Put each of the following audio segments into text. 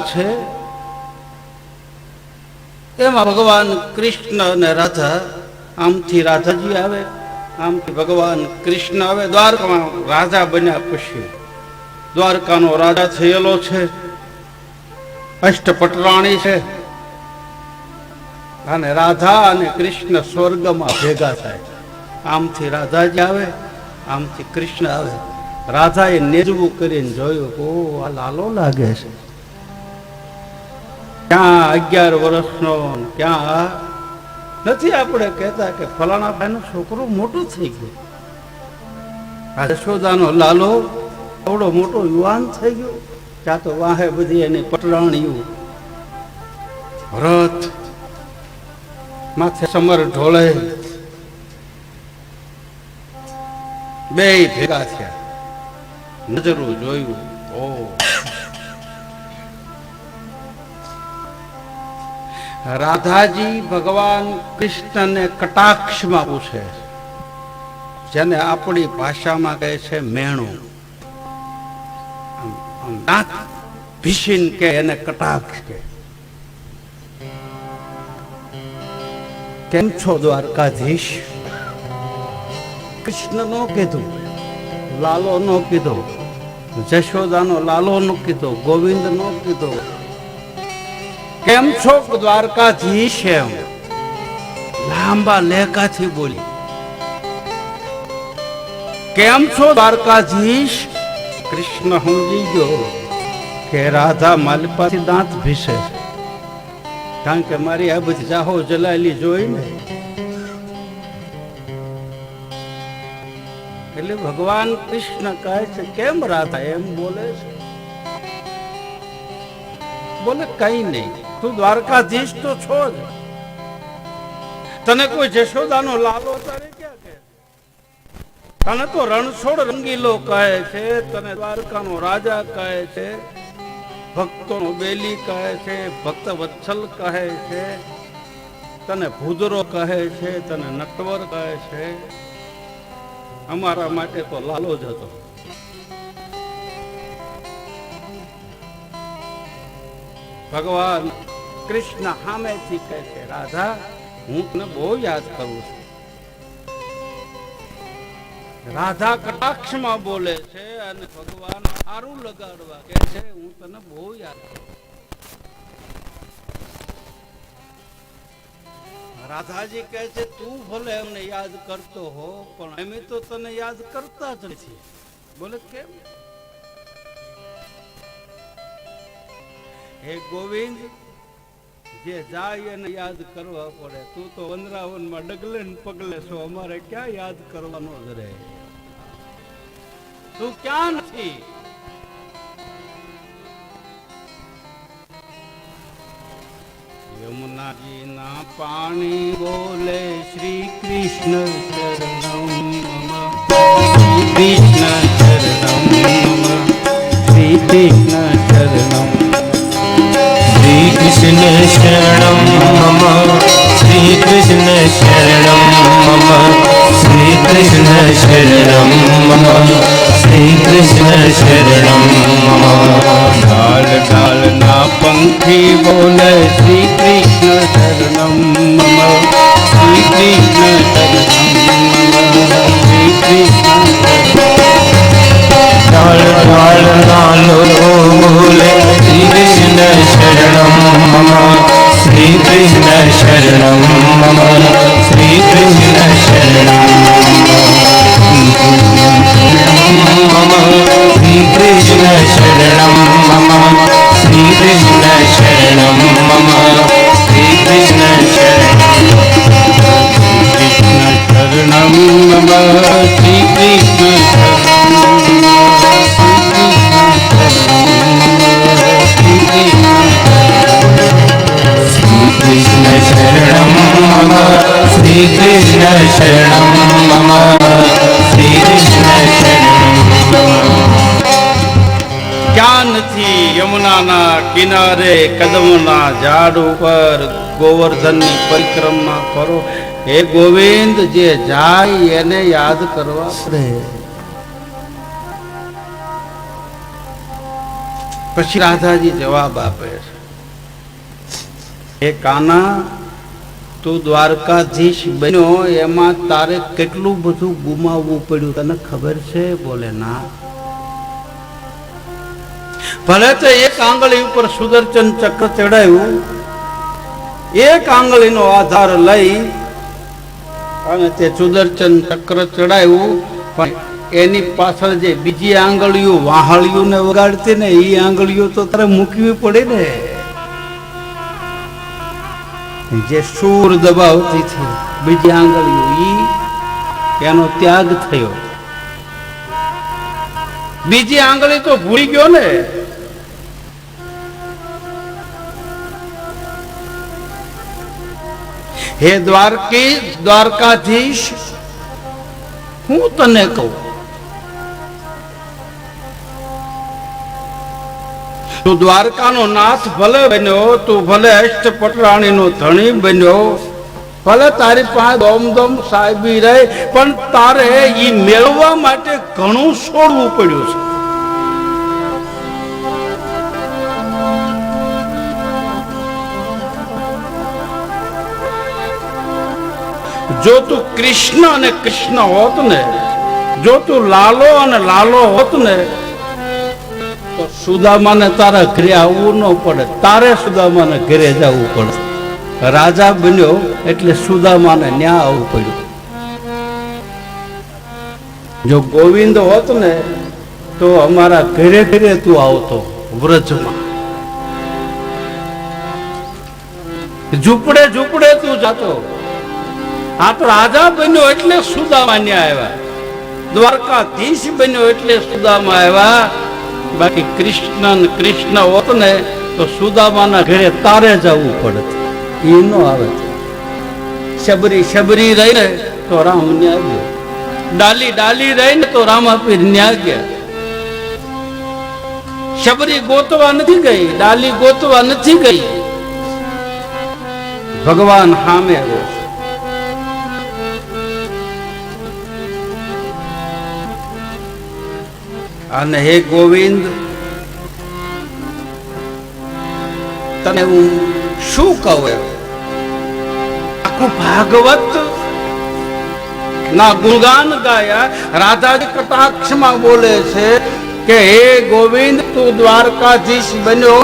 છે? એમાં ભગવાન કૃષ્ણ અને રાધા, આમથી રાધાજી આવે, આમથી ભગવાન કૃષ્ણ આવે, દ્વારકામાં રાજા બન્યા પછી. દ્વારકાનો રાજા થયેલો છે, અષ્ટપટરાણી છે. અને રાધા અને કૃષ્ણ સ્વર્ગમાં ભેગા થાય. આમથી રાધાજી આવે, આમથી કૃષ્ણ આવે. રાધાએ નેજવું કરીને જોયું ઓ, આ લાલો લાગે છે. ક્યાં અગિયાર વર્ષનો, ક્યાં? નથી આપણે કહેતા કે ફલાણા ભાઈનું છોકરું મોટું થઈ ગયું. આ યશોદાનો લાલો આવડો મોટો યુવાન થઈ ગયો. ત્યાં તો વાહે બધી એની પટરાણીઓ રથ માથે સમર ઢોળે. બે ભેગા થયા. નજરું જોયું. ઓ રાધાજી ભગવાન કૃષ્ણને કટાક્ષમાં પૂછે જેને આપણી ભાષામાં કહે છે મેણું. દાંત ભીષીન કે એને કટાક્ષ કે કેમ છો દ્વારકાધીશ? કૃષ્ણ નો કીધું લાલો નો કીધો, જશોદાનો લાલો નો કીધો ગોવિંદ નો કીધો કેમ છો દ્વારકાધીશ એમ લાંબા લેકાથી બોલી. કેમ છો દ્વારકાધીશ કૃષ્ણ સમજી ગયો કે રાધા માલિપાથી દાંત ભીસે કારણ કે મારી આ બધી જાહો જલાલી જોઈ ને. એટલે ભગવાન કૃષ્ણ કહે છે, કેમ રાધા? એમ બોલે છે. બોલે કઈ નહીં. તું દ્વારકાધીશ તો છો જ. તને કોઈ જશોદાનો લાલો તારે ક્યાં કે તને તો રણછોડ રંગીલો કહે છે, તને દ્વારકાનો રાજા કહે છે, ભક્તોનો બેલી કહે છે, ભક્ત વત્સલ કહે છે, તને ભૂદરો કહે છે, તને નટવર કહે છે. અમારા માટે તો લાલો જ હતો. ભગવાન કૃષ્ણ સામેથી કહે છે, રાધા, હું તને બહુ યાદ કરું છું. રાધા કટાક્ષમાં બોલે છે અને ભગવાન સારું લગાડવા કે છે, હું તને બહુ યાદ કરું રાધાજી કહે છે, તું ભલે અમને યાદ કરતો હો, પણ અમે તો તને યાદ કરતા જ નથી. બોલે, કેમ? હે ગોવિંદ, જે જાય એને યાદ કરવા પડે. તું તો વનરાવનમાં ડગલે પગલે છો. અમારે ક્યાં યાદ કરવાનો જ રહે? તું ક્યાં નથી? યમુનાજી ના પાણી બોલે શ્રી કૃષ્ણ શરણમ મમ શ્રી કૃષ્ણ શ્રી કૃષ્ણ શ્રી કૃષ્ણ શરણમ મમ શ્રી કૃષ્ણ શરણમ મમ શ્રી કૃષ્ણ શરણમ મમ શ્રી કૃષ્ણ શરણમ મમ ડાલ ડાલ ના પંખી બોલે શ્રી કૃષ્ણ શરણમ મમ શ્રી કૃષ્ણ શરણમ મમ શ્રી કૃષ્ણ શરણમ મમ શ્રી કૃષ્ણ શરણમ મમ શ્રી કૃષ્ણ શરણમ કિનારે કદમના ઝાડ ઉપર ગોવર્ધનની પરિક્રમા કરો. હે ગોવિંદ જે જાય એને યાદ કરવા. પડે પછી રાધાજી જવાબ આપે છે. હે કાના તું દ્વારકાધીશ બન્યો એમાં તારે કેટલું બધું ગુમાવવું પડ્યું? તને ખબર છે? બોલે ના. ભલે તો એક આંગળી ઉપર સુદર્શન ચક્ર ચડાયું, એક આંગળીનો આધાર લઈ અને તે સુદર્શન ચક્ર ચડાયું, પણ એની પાછળ જે બીજી આંગળીઓ વાહળીઓને વગાડતી ને એ આંગળીઓ તો તારે મૂકવી પડે ને. જે સૂર દબાવતી હતી બીજી આંગળીઓ ઈ, એનો ત્યાગ થયો. બીજી આંગળી તો ભૂલી ગયો ને. હે દ્વારકી, દ્વારકાધીશ, હું તને કહું. તું દ્વારકાનો નાથ ભલે બન્યો, તું ભલે અષ્ટપટરાણીનો ધણી બન્યો, ભલે તારી પાસે દોમ દોમ સાહેબી રહે, પણ તારે એ મેળવવા માટે ઘણું છોડવું પડ્યું છે. જો તું કૃષ્ણ અને કૃષ્ણ હોત ને, જો તું લાલો અને લાલો હોત ને, તો સુદામાને તારા ઘરે આવવું ન પડે, તારે સુદામાને ઘરે જવું પડે. રાજા બન્યો એટલે સુદામાને ન્યા આવવું પડ્યું. જો ગોવિંદ હોત ને, તો અમારા ઘરે ઘરે તું આવતો વ્રજમાં. ઝૂંપડે ઝૂંપડે તું જતો. આ તો રાજા બન્યો એટલે સુદામા ન્યા આવ્યા. દ્વારકાધીશ બન્યો એટલે સુદામા આવ્યા. બાકી કૃષ્ણ ને કૃષ્ણ હોત ને તો સુદામાના ઘરે તારે જવું પડે એ નો આવે. શબરી શબરી રહીને તો રામ ન્યા ગયો ડાલી ડાલી રહીને તો રામાપીર ન્યા ગયા શબરી ગોતવા નથી ગઈ, ડાલી ગોતવા નથી ગઈ. ભગવાન સામે આવ્યો. અને હે ગોવિંદ, તને હું શું કહું? આખું ભાગવત ના ગુણગાન ગાયા. રાધાજી કટાક્ષમાં બોલે છે કે હે ગોવિંદ, તું દ્વારકાધીશ બન્યો.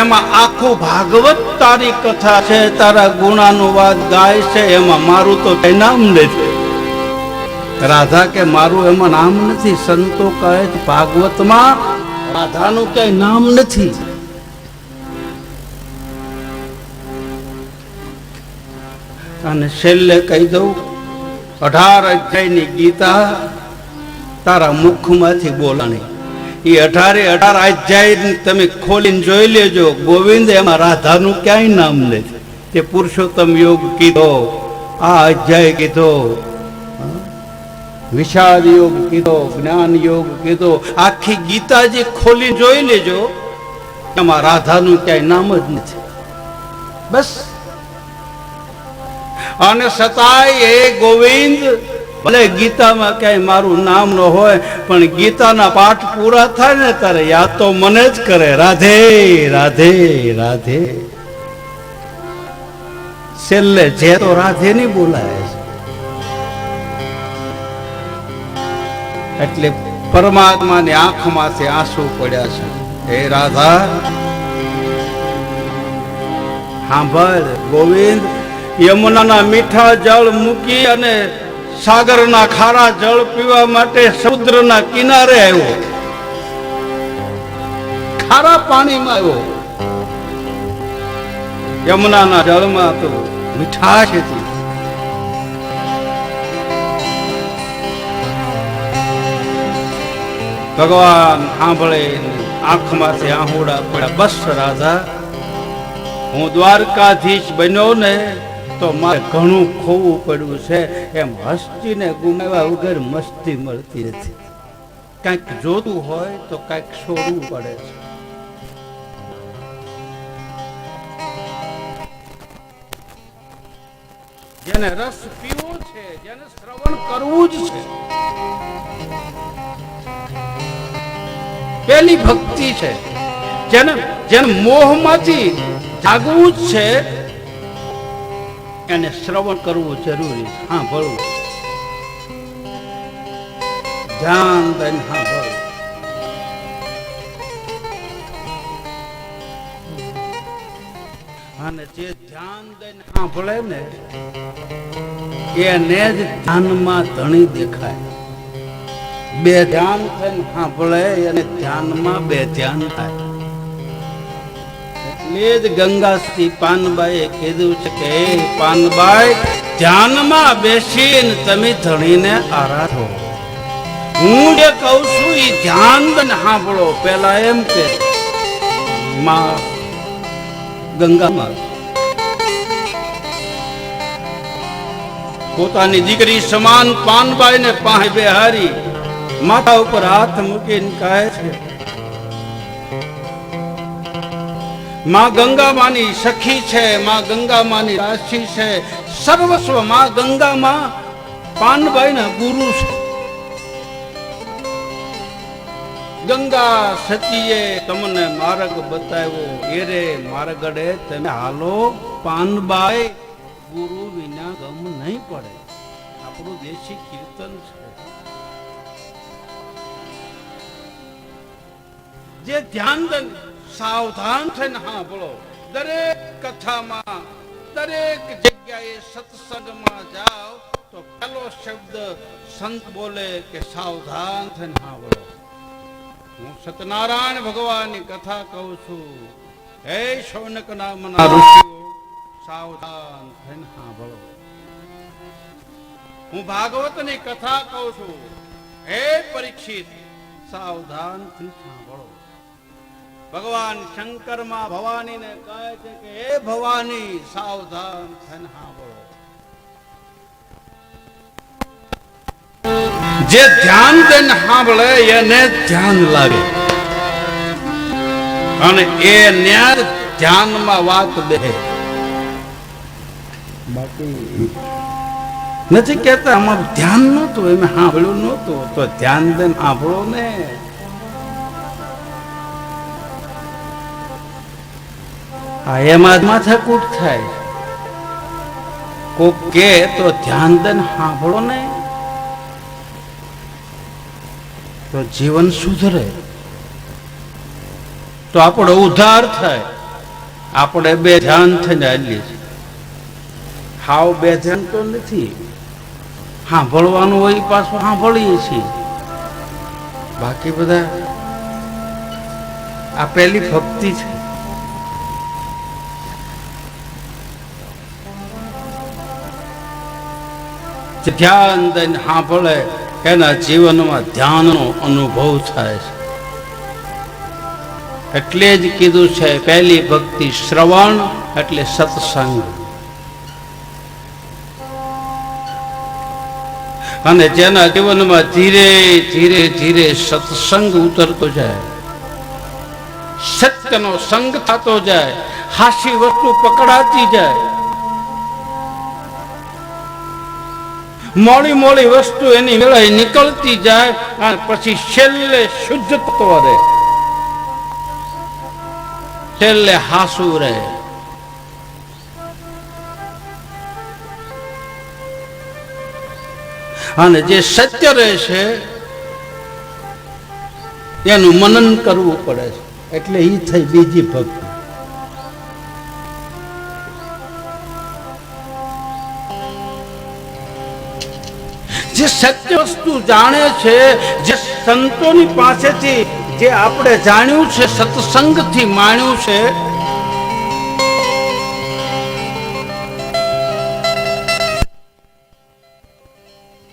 એમાં આખું ભાગવત તારી કથા છે, તારા ગુણાનુવાદ ગાય છે, એમાં મારું તો કઈ નામ નથી રાધા કે મારું એમાં નામ નથી, સંતો કહે છે, ભાગવતમાં રાધાનું કઈ નામ નથી. અને છેલ્લે કહી દઉં, અઢાર અધ્યાયની ગીતા તારા મુખમાંથી બોલાણી. એ અઢારે અઢાર અધ્યાય તમે ખોલીને જોઈ લેજો, ગોવિંદ એમાં રાધાનું ક્યાંય નામ નથી. તે પુરુષોત્તમ યોગ કીધો, આ અધ્યાય કીધો વિષાદ યોગ કીધો જ્ઞાન યોગ કીધો, આખી ગીતા ખોલી જોઈ લેજો, એમાં રાધાનું ક્યાંય નામ જ નથી. બસ. અને સતાય એ ગોવિંદ, ભલે ગીતામાં ક્યાંય મારું નામ ન હોય, પણ ગીતાના પાઠ પૂરા થાય ને ત્યારે યાદ તો મને જ કરે. રાધે રાધે રાધે. છેલ્લે જે તો રાધે ની બોલાય છે. એટલે પરમાત્માની આંખમાંથી આંસુ પડ્યા છે. હે રાધા. સાંભળ ગોવિંદ, યમુનાના મીઠા જળ મૂકી અને સાગરના ખારા જળ પીવા માટે સમુદ્રના કિનારે આવ્યો. ખારા પાણીમાં આવ્યો. યમુનાના જળમાં તો મીઠાશ હતી. ભગવાન સાંભળે આંખમાંથી આહુડા પડ્યા. બસ રાધા હું દ્વારકાધીશ બન્યો ને તો મારે ઘણું ખોવું પડ્યું છે. એમ હસ્તીને ગુમાવ્યા વગર મસ્તી મળતી નથી. કાંઈક જોતું હોય તો કાંઈક છોડવું પડે છે. જેને રસ પીવો છે, જેને શ્રવણ કરવું જ છે પેલી ભક્તિ છે. જેને જેને મોહમાંથી જાગવું જ છે, એને શ્રવણ કરવું જરૂરી છે. હા ભળવું ધ્યાન દઈને હા ભળવું અને જે ધ્યાન દઈને સાંભળે ને, એને જ ધ્યાનમાં ધણી દેખાય. બે ધ્યાન થઈને સાંભળે અને ધ્યાનમાં બે ધ્યાન થાય. એટલે જ ગંગાશ્રી પાનબાઈએ કીધું છે કે પાનબાઈ, ધ્યાનમાં બેસીને તમે ધણીને આરાધો હું જે કહું છું એ ધ્યાન બને, સાંભળો. પેલા એમ કે, માં, ગંગામાં પોતાની દીકરી સમાન પાનબાઈને પાસે બેહારી માથા ઉપર હાથ મૂકીને કહે છે, માં ગંગામાની સખી છે, માં ગંગામાની રાશિ છે. સર્વસ્વમાં ગંગામાં પાનબાઈના ગુરુ છે. ગંગા સતીએ તમને માર્ગ બતાવ્યો. એરે માર્ગડે તમે હાલો પાનબાઈ ગુરુ વિના ગમ નહીં પડે. આપણું દેશી કીર્તન છે. જે ધ્યાન દન સાવધાન થઈને, હા, બોલો. દરેક કથામાં, દરેક જગ્યાએ સત્સંગમાં જાઓ, તો પહેલો શબ્દ સંત બોલે કે સાવધાન થઈને, હા, બોલો. હું સત્યનારાયણ ભગવાનની કથા કહું છું. હે શૌનક નામના ઋષિઓ, સાવધાન થઈને સાંભળો હું ભાગવતની કથા કહું છું. હે પરીક્ષિત સાવધાનથી સાંભળો ભગવાન શંકરમાં ભવાનીને કહે છે કે, હે ભવાની સાવધાન થનહાવો જે ધ્યાન દઈને સાંભળે, એને ધ્યાન લાગે. અને એ ન્યાર ધ્યાનમાં વાત દે બાકી નથી કહેતા, આમાં ધ્યાન નહોતું, એમ સાંભળ્યું નહોતું. તો ધ્યાન દઈને સાંભળો ને. આ એમાં માથાકૂટ થાય. કોક કે તો ધ્યાન દન સાંભળો ને. તો જીવન સુધરે. તો આપણો ઉદ્ધાર થાય. આપણે બે ધ્યાન થઈને હાલીએ છીએ. હાવ બે ધ્યાન તો નથી. સાંભળવાનું હોય પાછું સાંભળીએ છીએ. બાકી બધા આ પહેલી ભક્તિ છે. ધ્યાન દઈને સાંભળે એના જીવનમાં ધ્યાનનો અનુભવ થાય છે. એટલે જ કીધું છે, પહેલી ભક્તિ શ્રવણ, એટલે સત્સંગ. અને જેના જીવનમાં ધીરે ધીરે ધીરે સત્સંગ ઉતરતો જાય, સત્યનો સંગ થતો જાય, હાસી વસ્તુ પકડાતી જાય મોડી મોડી વસ્તુ એની વેળાએ નીકળતી જાય અને પછી છેલ્લે શુદ્ધ તત્વ રહે. છેલ્લે હાસુ રહે. અને જે સત્ય રહે છે, એનું મનન કરવું પડે છે. એટલે એ થઈ બીજી ભક્તિ. સત્ય વસ્તુ જાણે છે, જે સંતોની પાસેથી જે આપણે જાણ્યું છે, સત્સંગથી માણ્યું છે,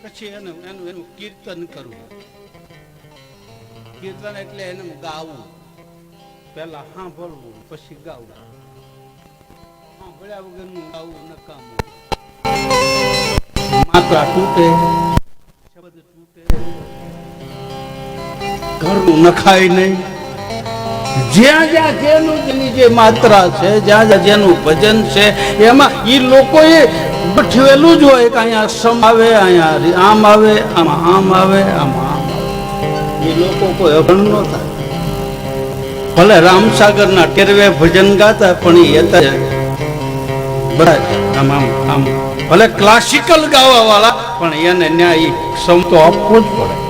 પછી એનું એનું એનું કીર્તન કરવું. કીર્તન એટલે એનું ગાવું. પેલા સાંભળવું, પછી ગાવું. સાંભળ્યા વગરનું ગાવું નકામું. માતા તૂટે. ઘરનું નખાય નહીં. આમ આવે, આમાં આમ આવે, આમાં લોકો કોઈ અભણ ન થાય. ભલે રામસાગરના ટેરવે ભજન ગાતા, પણ એ હતા બધા આમ આમ આમ. ભલે ક્લાસિકલ ગાવા વાળા પણ એને ન્યાય સમતો આપવો જ પડે.